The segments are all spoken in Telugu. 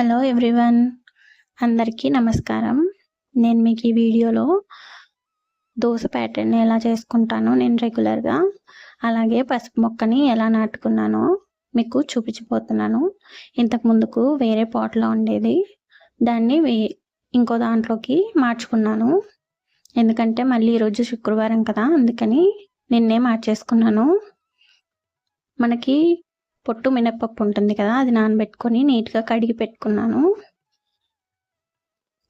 Hello everyone. అందరికీ నమస్కారం. నేను మీకు ఈ వీడియోలో దోశ ప్యాటర్న్ ఎలా చేసుకుంటానో నేను రెగ్యులర్గా అలాగే పసుపు మొక్కని ఎలా నాటుకున్నానో మీకు చూపించిపోతున్నాను ఇంతకు ముందుకు వేరే పాట్లో ఉండేది. దాన్ని ఇంకో దాంట్లోకి మార్చుకున్నాను. ఎందుకంటే మళ్ళీ ఈరోజు శుక్రవారం కదా అందుకని నిన్నే మార్చేసుకున్నాను. మనకి పొట్టు మినప్పప్పు ఉంటుంది కదా అది నానబెట్టుకొని నీట్గా కడిగి పెట్టుకున్నాను.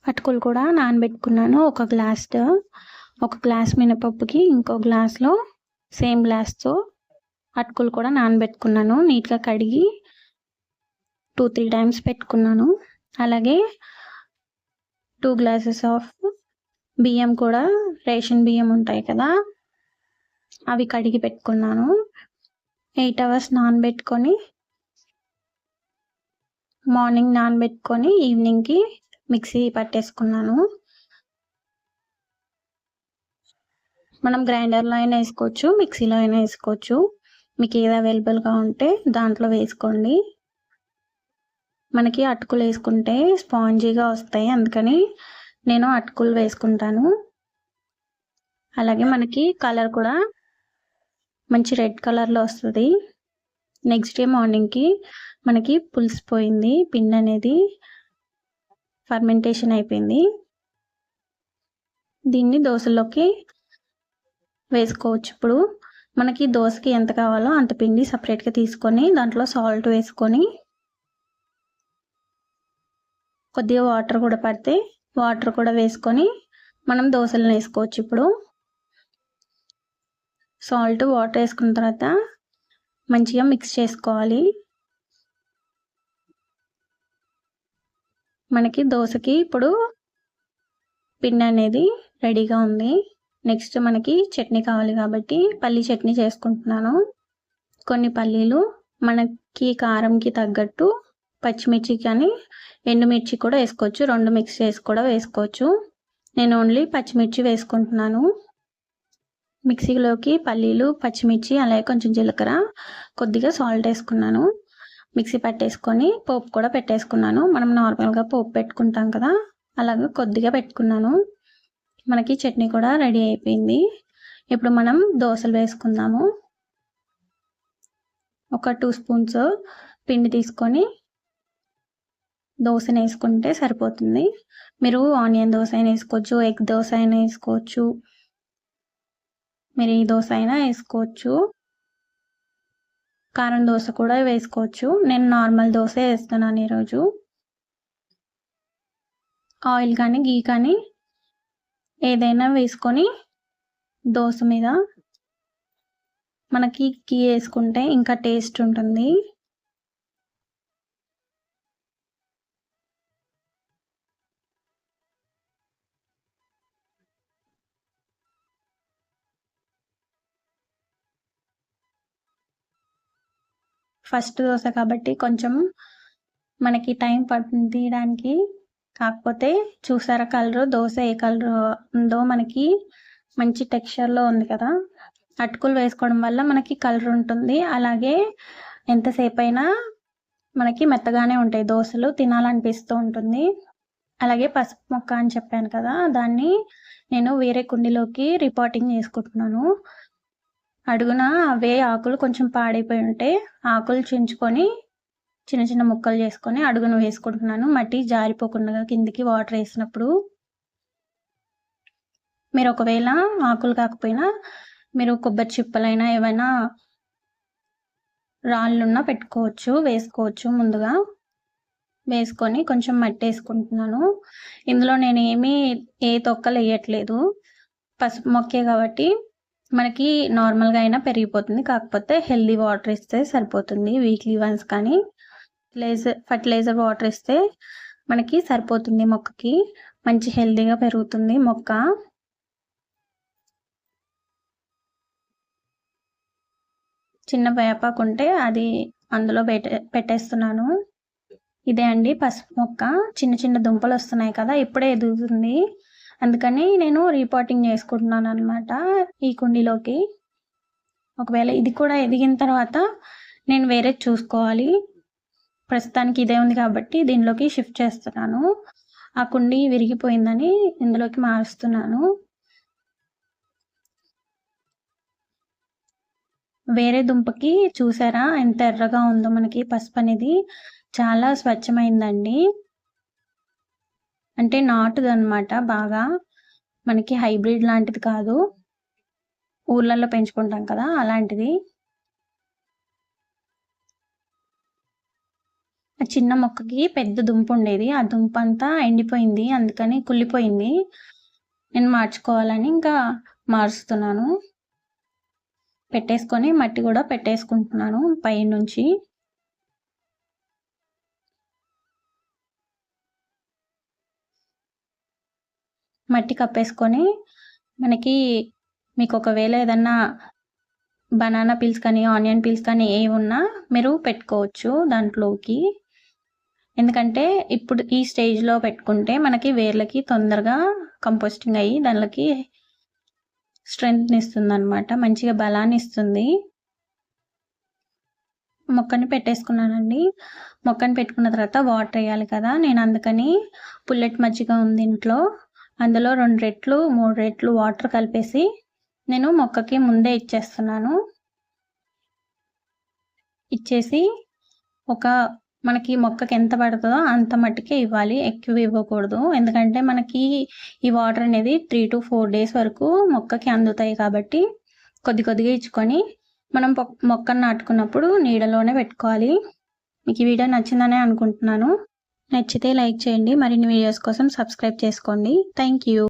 అటుకులు కూడా నానబెట్టుకున్నాను. ఒక గ్లాస్ ఒక గ్లాస్ మినపప్పుకి ఇంకో గ్లాస్లో సేమ్ గ్లాస్తో అటుకులు కూడా నానబెట్టుకున్నాను. నీట్గా కడిగి టూ త్రీ టైమ్స్ పెట్టుకున్నాను. అలాగే టూ గ్లాసెస్ ఆఫ్ బియ్యం కూడా రేషన్ బియ్యం ఉంటాయి కదా అవి కడిగి పెట్టుకున్నాను. ఎయిట్ అవర్స్ నానబెట్టుకొని మార్నింగ్ నానబెట్టుకొని ఈవినింగ్కి మిక్సీ పట్టేసుకున్నాను. మనం గ్రైండర్లో అయినా వేసుకోవచ్చు మిక్సీలో అయినా వేసుకోవచ్చు. మీకు ఏది అవైలబుల్గా ఉంటే దాంట్లో వేసుకోండి. మనకి అటుకులు వేసుకుంటే స్పాంజీగా వస్తాయి అందుకని నేను అటుకులు వేసుకుంటాను. అలాగే మనకి కలర్ కూడా మంచి రెడ్ కలర్లో వస్తుంది. నెక్స్ట్ డే మార్నింగ్కి మనకి పులిసిపోయింది పిన్ అనేది ఫర్మెంటేషన్ అయిపోయింది. దీన్ని దోశలోకి వేసుకోవచ్చు. ఇప్పుడు మనకి దోశకి ఎంత కావాలో అంత పిండి సపరేట్గా తీసుకొని దాంట్లో సాల్ట్ వేసుకొని కొద్దిగా వాటర్ కూడా పడితే వాటర్ కూడా వేసుకొని మనం దోశలను వేసుకోవచ్చు. ఇప్పుడు సాల్ట్ వాటర్ వేసుకున్న తర్వాత మంచిగా మిక్స్ చేసుకోవాలి. మనకి దోశకి ఇప్పుడు పిండి అనేది రెడీగా ఉంది. నెక్స్ట్ మనకి చట్నీ కావాలి కాబట్టి పల్లీ చట్నీ చేసుకుంటున్నాను. కొన్ని పల్లీలు మనకి కారంకి తగ్గట్టు పచ్చిమిర్చి కానీ ఎండుమిర్చి కూడా వేసుకోవచ్చు. రెండు మిక్స్ చేసి కూడా వేసుకోవచ్చు. నేను ఓన్లీ పచ్చిమిర్చి వేసుకుంటున్నాను. మిక్సీలోకి పల్లీలు పచ్చిమిర్చి అలాగే కొంచెం జీలకర్ర కొద్దిగా సాల్ట్ వేసుకున్నాను. మిక్సీ పట్టేసుకొని పోపు కూడా పెట్టేసుకున్నాను. మనం నార్మల్గా పోపు పెట్టుకుంటాం కదా అలాగే కొద్దిగా పెట్టుకున్నాను. మనకి చట్నీ కూడా రెడీ అయిపోయింది. ఇప్పుడు మనం దోశలు వేసుకుందాము. ఒక టూ స్పూన్స్ పిండి తీసుకొని దోశని వేసుకుంటే సరిపోతుంది. మీరు ఆనియన్ దోశ అయినా వేసుకోవచ్చు ఎగ్ దోశ అయినా వేసుకోవచ్చు. మీరు ఈ దోశ అయినా వేసుకోవచ్చు. కారం దోశ కూడా వేసుకోవచ్చు. నేను నార్మల్ దోశ వేస్తున్నాను ఈరోజు. ఆయిల్ కానీ గీ కానీ ఏదైనా వేసుకొని దోశ మీద. మనకి గీ వేసుకుంటే ఇంకా టేస్ట్ ఉంటుంది. ఫస్ట్ దోశ కాబట్టి కొంచెం మనకి టైం పడుతుంది తీయడానికి కాకపోతే చూసారా కలర్ దోశ ఏ కలర్ ఉందో మనకి మంచి టెక్స్చర్లో ఉంది కదా. అటుకులు వేసుకోవడం వల్ల మనకి కలర్ ఉంటుంది. అలాగే ఎంతసేపు అయినా మనకి మెత్తగానే ఉంటాయి దోశలు తినాలనిపిస్తూ ఉంటుంది. అలాగే పసుపు మొక్క అని చెప్పాను కదా దాన్ని నేను వేరే కుండీలోకి రిపోర్టింగ్ చేసుకుంటున్నాను. అడుగున అవే ఆకులు కొంచెం పాడైపోయి ఉంటే ఆకులు చించుకొని చిన్న చిన్న ముక్కలు చేసుకొని అడుగును వేసుకుంటున్నాను. మట్టి జారిపోకుండా కిందికి వాటర్ వేసినప్పుడు మీరు ఒకవేళ ఆకులు కాకపోయినా మీరు కొబ్బరి చిప్పలైనా ఏమైనా రాళ్ళున్నా పెట్టుకోవచ్చు వేసుకోవచ్చు. ముందుగా వేసుకొని కొంచెం మట్టి వేసుకుంటున్నాను. ఇందులో నేను ఏమీ ఏ తొక్కలు వేయట్లేదు. పసుపు మొక్కే కాబట్టి మనకి నార్మల్గా అయినా పెరిగిపోతుంది. కాకపోతే హెల్దీ వాటర్ ఇస్తే సరిపోతుంది. వీక్లీ వన్స్ కానీ ఫర్టిలైజర్ ఫర్టిలైజర్ వాటర్ ఇస్తే మనకి సరిపోతుంది మొక్కకి. మంచి హెల్దీగా పెరుగుతుంది మొక్క. చిన్న వేపాకు ఉంటే అది అందులో పెట్టే పెట్టేస్తున్నాను. ఇదే అండి పసుపు మొక్క. చిన్న చిన్న దుంపలు వస్తున్నాయి కదా ఇప్పుడే ఎదుగుతుంది. అందుకని నేను రిపోర్టింగ్ చేసుకుంటున్నాను అనమాట ఈ కుండీలోకి. ఒకవేళ ఇది కూడా ఎదిగిన తర్వాత నేను వేరే చూసుకోవాలి. ప్రస్తుతానికి ఇదే ఉంది కాబట్టి దీనిలోకి షిఫ్ట్ చేస్తున్నాను. ఆ కుండీ విరిగిపోయిందని ఇందులోకి మారుస్తున్నాను. వేరే దుంపకి చూసారా? ఎంత ఎర్రగా ఉందో మనకి పసుపు అనేది చాలా స్వచ్ఛమైందండి. అంటే నాటుది అనమాట బాగా. మనకి హైబ్రిడ్ లాంటిది కాదు. ఊర్లలో పెంచుకుంటాం కదా అలాంటిది. ఆ చిన్న మొక్కకి పెద్ద దుంప ఉండేది. ఆ దుంప అంతా ఎండిపోయింది. అందుకని కుళ్ళిపోయింది. నేను మార్చుకోవాలని ఇంకా మారుస్తున్నాను. పెట్టేసుకొని మట్టి కూడా పెట్టేసుకుంటున్నాను పై నుంచి మట్టి కప్పేసుకొని మనకి మీకు ఒకవేళ ఏదన్నా బనానా పీల్స్ కానీ ఆనియన్ పీల్స్ కానీ ఏ ఉన్నా మీరు పెట్టుకోవచ్చు దాంట్లోకి. ఎందుకంటే ఇప్పుడు ఈ స్టేజ్లో పెట్టుకుంటే మనకి వేర్లకి తొందరగా కంపోస్టింగ్ అయ్యి దానికి స్ట్రెంగ్త్ని ఇస్తుంది అనమాట మంచిగా బలాన్ని ఇస్తుంది. మొక్కని పెట్టేసుకున్నానండి. మొక్కని పెట్టుకున్న తర్వాత వాటర్ వేయాలి కదా నేను అందుకని పుల్లెట్ మజ్జిగ ఉంది ఇంట్లో. అందులో రెండు రెట్లు మూడు రెట్లు వాటర్ కలిపేసి నేను మొక్కకి ముందే ఇచ్చేస్తున్నాను. ఇచ్చేసి ఒక మనకి మొక్కకి ఎంత పడుతుందో అంత మట్టుకే ఇవ్వాలి ఎక్కువ ఇవ్వకూడదు. ఎందుకంటే మనకి ఈ వాటర్ అనేది త్రీ టు ఫోర్ డేస్ వరకు మొక్కకి అందుతాయి కాబట్టి కొద్ది కొద్దిగా ఇచ్చుకొని మనం మొక్కను నాటుకున్నప్పుడు నీడలోనే పెట్టుకోవాలి. మీకు ఈ వీడియో నచ్చిందనే అనుకుంటున్నాను. నచ్చితే లైక్ చేయండి. మరిన్ని వీడియోస్ కోసం సబ్స్క్రైబ్ చేసుకోండి. Thank you.